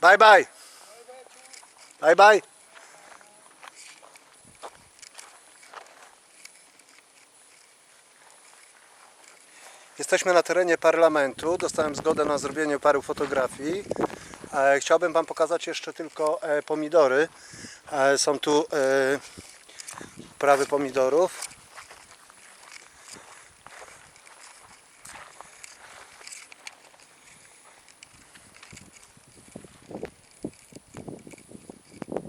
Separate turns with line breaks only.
Bye bye. Bye bye. Jesteśmy na terenie parlamentu. Dostałem zgodę na zrobienie paru fotografii. E, Chciałbym Wam pokazać jeszcze tylko e, pomidory. E, Są tu prawy pomidorów.